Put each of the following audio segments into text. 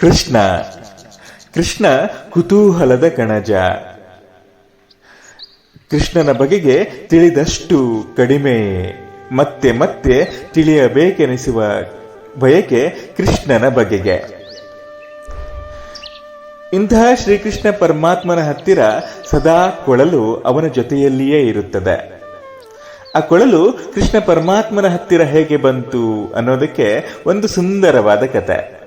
ಕೃಷ್ಣ. ಕೃಷ್ಣ ಕುತೂಹಲದ ಕಣಜ. ಕೃಷ್ಣನ ಬಗೆಗೆ ತಿಳಿದಷ್ಟು ಕಡಿಮೆ. ಮತ್ತೆ ಮತ್ತೆ ತಿಳಿಯಬೇಕೆನಿಸುವ ಬಯಕೆ ಕೃಷ್ಣನ ಬಗೆಗೆ. ಇಂತಹ ಶ್ರೀಕೃಷ್ಣ ಪರಮಾತ್ಮನ ಹತ್ತಿರ ಸದಾ ಕೊಳಲು ಅವನ ಜೊತೆಯಲ್ಲಿಯೇ ಇರುತ್ತದೆ. ಆ ಕೊಳಲು ಕೃಷ್ಣ ಪರಮಾತ್ಮನ ಹತ್ತಿರ ಹೇಗೆ ಬಂತು ಅನ್ನೋದಕ್ಕೆ ಒಂದು ಸುಂದರವಾದ ಕತೆ.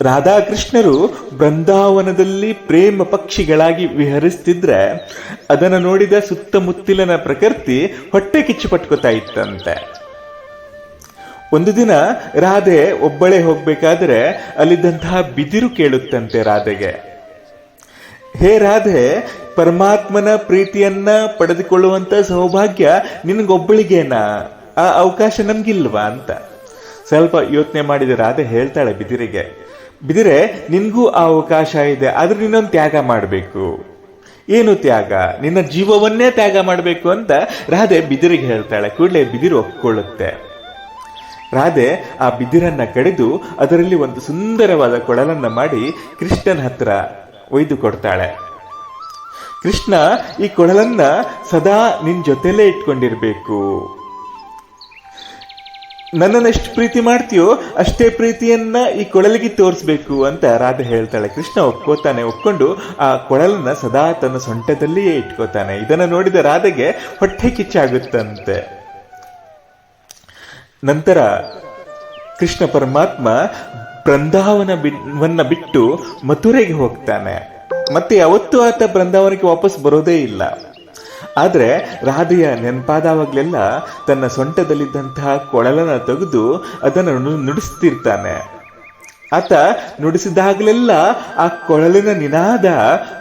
ರಾಧಾಕೃಷ್ಣರು ಬೃಂದಾವನದಲ್ಲಿ ಪ್ರೇಮ ಪಕ್ಷಿಗಳಾಗಿ ವಿಹರಿಸ್ತಿದ್ರೆ ಅದನ್ನು ನೋಡಿದ ಸುತ್ತಮುತ್ತಲಿನ ಪ್ರಕೃತಿ ಹೊಟ್ಟೆ ಕಿಚ್ಚು ಪಟ್ಕೋತಾ ಇತ್ತಂತೆ. ಒಂದು ದಿನ ರಾಧೆ ಒಬ್ಬಳೇ ಹೋಗ್ಬೇಕಾದ್ರೆ ಅಲ್ಲಿದ್ದಂತಹ ಬಿದಿರು ಕೇಳುತ್ತಂತೆ ರಾಧೆಗೆ. ಹೇ ರಾಧೆ, ಪರಮಾತ್ಮನ ಪ್ರೀತಿಯನ್ನ ಪಡೆದುಕೊಳ್ಳುವಂತ ಸೌಭಾಗ್ಯ ನಿನಗೊಬ್ಬಳಿಗೇನಾ? ಆ ಅವಕಾಶ ನಮ್ಗಿಲ್ವಾ ಅಂತ. ಸ್ವಲ್ಪ ಯೋಚನೆ ಮಾಡಿದ ರಾಧೆ ಹೇಳ್ತಾಳೆ ಬಿದಿರಿಗೆ. ಬಿದಿರೆ, ನಿನಗೂ ಆ ಅವಕಾಶ ಇದೆ, ಆದ್ರೆ ನಿನ್ನೊಂದು ತ್ಯಾಗ ಮಾಡಬೇಕು. ಏನು ತ್ಯಾಗ? ನಿನ್ನ ಜೀವವನ್ನೇ ತ್ಯಾಗ ಮಾಡಬೇಕು ಅಂತ ರಾಧೆ ಬಿದಿರಿಗೆ ಹೇಳ್ತಾಳೆ. ಕೂಡಲೇ ಬಿದಿರು ಒಪ್ಕೊಳ್ಳುತ್ತೆ. ರಾಧೆ ಆ ಬಿದಿರನ್ನ ಕಡಿದು ಅದರಲ್ಲಿ ಒಂದು ಸುಂದರವಾದ ಕೊಳಲನ್ನ ಮಾಡಿ ಕೃಷ್ಣನ ಹತ್ರ ಒಯ್ದು ಕೊಡ್ತಾಳೆ. ಕೃಷ್ಣ ಈ ಕೊಳಲನ್ನ ಸದಾ ನಿನ್ ಜೊತೆಲೇ ಇಟ್ಕೊಂಡಿರ್ಬೇಕು. ನನ್ನನ್ನು ಎಷ್ಟು ಪ್ರೀತಿ ಮಾಡ್ತೀಯೋ ಅಷ್ಟೇ ಪ್ರೀತಿಯನ್ನ ಈ ಕೊಳಲಿಗೆ ತೋರಿಸ್ಬೇಕು ಅಂತ ರಾಧೆ ಹೇಳ್ತಾಳೆ. ಕೃಷ್ಣ ಒಪ್ಕೋತಾನೆ, ಒಪ್ಕೊಂಡು ಆ ಕೊಳಲನ್ನ ಸದಾ ತನ್ನ ಸೊಂಟದಲ್ಲಿಯೇ ಇಟ್ಕೋತಾನೆ. ಇದನ್ನ ನೋಡಿದ ರಾಧೆಗೆ ಹೊಟ್ಟೆ ಕಿಚ್ಚಾಗುತ್ತಂತೆ. ನಂತರ ಕೃಷ್ಣ ಪರಮಾತ್ಮ ಬೃಂದಾವನ ವನ್ನ ಬಿಟ್ಟು ಮಥುರೆಗೆ ಹೋಗ್ತಾನೆ. ಮತ್ತೆ ಯಾವತ್ತೂ ಆತ ಬೃಂದಾವನಕ್ಕೆ ವಾಪಸ್ ಬರೋದೇ ಇಲ್ಲ. ಆದ್ರೆ ರಾಧೆಯ ನೆನಪಾದಾವಾಗಲೆಲ್ಲ ತನ್ನ ಸೊಂಟದಲ್ಲಿದ್ದಂತಹ ಕೊಳಲನ ತೆಗೆದು ಅದನ್ನು ನುಡಿಸ್ತಿರ್ತಾನೆ. ಆತ ನುಡಿಸಿದಾಗಲೆಲ್ಲ ಆ ಕೊಳಲಿನ ನಿನಾದ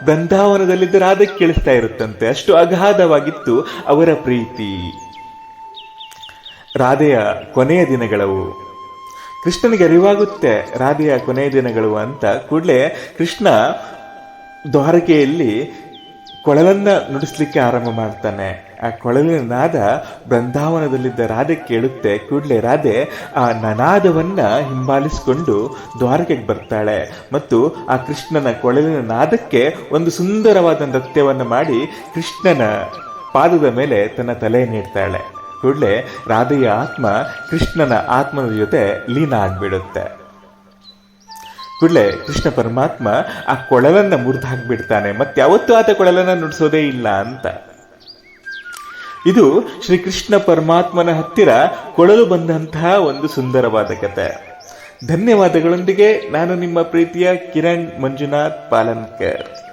ಬೃಂದಾವನದಲ್ಲಿದ್ದ ರಾಧೆ ಕೇಳಿಸ್ತಾ ಇರುತ್ತಂತೆ. ಅಷ್ಟು ಅಗಾಧವಾಗಿತ್ತು ಅವರ ಪ್ರೀತಿ. ರಾಧೆಯ ಕೊನೆಯ ದಿನಗಳವು. ಕೃಷ್ಣನಿಗೆ ಅರಿವಾಗುತ್ತೆ ರಾಧೆಯ ಕೊನೆಯ ದಿನಗಳು ಅಂತ. ಕೂಡಲೇ ಕೃಷ್ಣ ದ್ವಾರಕೆಯಲ್ಲಿ ಕೊಳಲನ್ನ ನುಡಿಸ್ಲಿಕ್ಕೆ ಆರಂಭ ಮಾಡ್ತಾನೆ. ಆ ಕೊಳಲಿನ ನಾದ ಬೃಂದಾವನದಲ್ಲಿದ್ದ ರಾಧೆ ಕೇಳುತ್ತೆ, ಕೂಡಲೇ ರಾಧೆ, ಆ ನನಾದವನ್ನ ಹಿಂಬಾಲಿಸಿಕೊಂಡು ದ್ವಾರಕೆಗೆ ಬರ್ತಾಳೆ. ಮತ್ತು ಆ ಕೃಷ್ಣನ ಕೊಳಲಿನ ನಾದಕ್ಕೆ ಒಂದು ಸುಂದರವಾದ ನೃತ್ಯವನ್ನು ಮಾಡಿ ಕೃಷ್ಣನ ಪಾದದ ಮೇಲೆ ತನ್ನ ತಲೆ ನೀಡ್ತಾಳೆ. ಕೂಡಲೇ ರಾಧೆಯ ಆತ್ಮ ಕೃಷ್ಣನ ಆತ್ಮದ ಜೊತೆ ಲೀನ ಆಗ್ಬಿಡುತ್ತೆ. ಕೂಡಲೇ ಕೃಷ್ಣ ಪರಮಾತ್ಮ ಆ ಕೊಳಲನ್ನ ಮುರಿದು ಹಾಕಿಬಿಡ್ತಾನೆ ಮತ್ತೆ ಯಾವತ್ತೂ ಆತ ಕೊಳಲನ್ನ ನುಡಿಸೋದೇ ಇಲ್ಲ ಅಂತ. ಇದು ಶ್ರೀ ಕೃಷ್ಣ ಪರಮಾತ್ಮನ ಹತ್ತಿರ ಕೊಳಲು ಬಂದಂತಹ ಒಂದು ಸುಂದರವಾದ ಕತೆ. ಧನ್ಯವಾದಗಳೊಂದಿಗೆ ನಾನು ನಿಮ್ಮ ಪ್ರೀತಿಯ ಕಿರಣ್ ಮಂಜುನಾಥ್ ಪಾಲನ್ಕರ್.